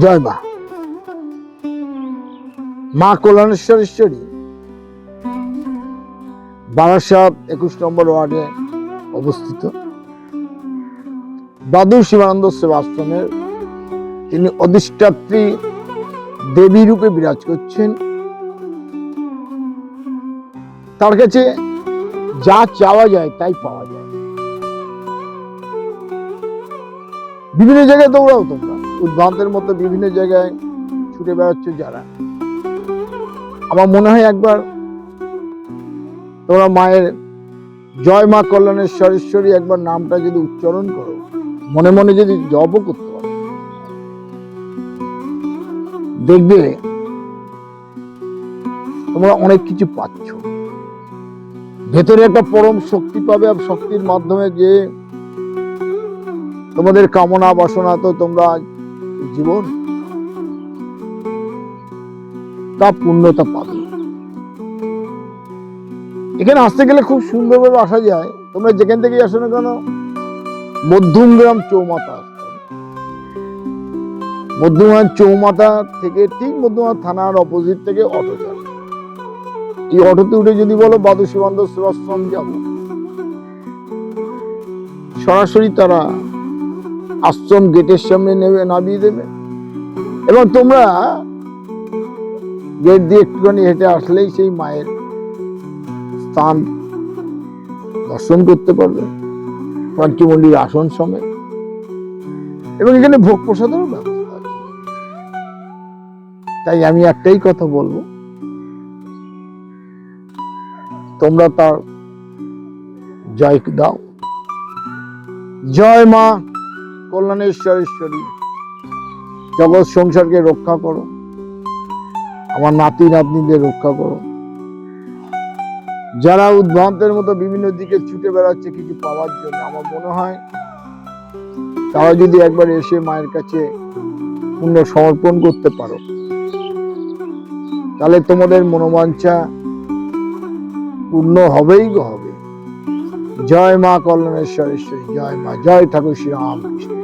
জয় মা। মা কল্যাণেশ্বরেশ্বরী, বারাসাত একুশ নম্বর ওয়ার্ডে অবস্থিত। দাদু শিবানন্দ সেবাশ্রমের তিনি অধিষ্ঠাত্রী দেবী রূপে বিরাজ করছেন। তার কাছে যা চাওয়া যায় তাই পাওয়া যায়। বিভিন্ন জায়গায় দৌড়াও তোমরা। উদ্ভ্রান্তের মতো বিভিন্ন জায়গায় ছুটে বেড়াচ্ছ যারা। আমার মনে হয় একবার তোমরা মায়ের জয় মা কল্যাণেশ্বরেশ্বরী একবার নামটা যদি উচ্চারণ করো, মনে মনে যদি জপও করতে পারো। দেখবে তোমরা অনেক কিছু পাচ্ছ। ভেতরে একটা পরম শক্তি পাবে আর শক্তির মাধ্যমে যে তোমাদের কামনা বাসনা তো তোমরা জীবন? তা পূর্ণতা পাবে। এখানে আসতে গেলে খুব সুন্দরভাবে আসা যায়। তোমরা যেখান থেকে আসো না কেন, মধ্যমগ্রাম হবে। মধ্যমগ্রাম চৌমাথা থেকে ঠিক মধ্যমগ্রাম থানার অপোজিট থেকে অটো যাবে এই অটোতে উঠে যদি বলো বাদু শিবানন্দ সেবাশ্রম যাব। সরাসরি তারা আশ্রম গেটের সামনে নেবে, নামিয়ে দেবে। এবং তোমরা গেট দিয়ে একটুখানি হেঁটে আসলেই সেই মায়ের স্থান দর্শন করতে পারবে। পঞ্চমন্ডির আসন সমেত। এবং এখানে ভোগ প্রসাদেরও ব্যবস্থা আছে। তাই আমি একটাই কথা বলব। তোমরা তার জয় দাও। জয় মা কল্যাণেশ্বরেশ্বরী জগৎ সংসারকে রক্ষা করো। আমার নাতি, নাতনিদের রক্ষা করো। যারা উদ্ভ্রান্তের মতো বিভিন্ন দিকে ছুটে বেড়াচ্ছে কিছু পাওয়ার জন্য, আমার মনে হয় তারা যদি একবার এসে মায়ের কাছে পূর্ণ সমর্পণ করতে পারো, তাহলে তোমাদের মনোবাঞ্ছা পূর্ণ হবেই হবে। জয় মা কল্যাণেশ্বরেশ্বরী জয় মা। জয় ঠাকুর শ্রী রামকৃষ্ণ।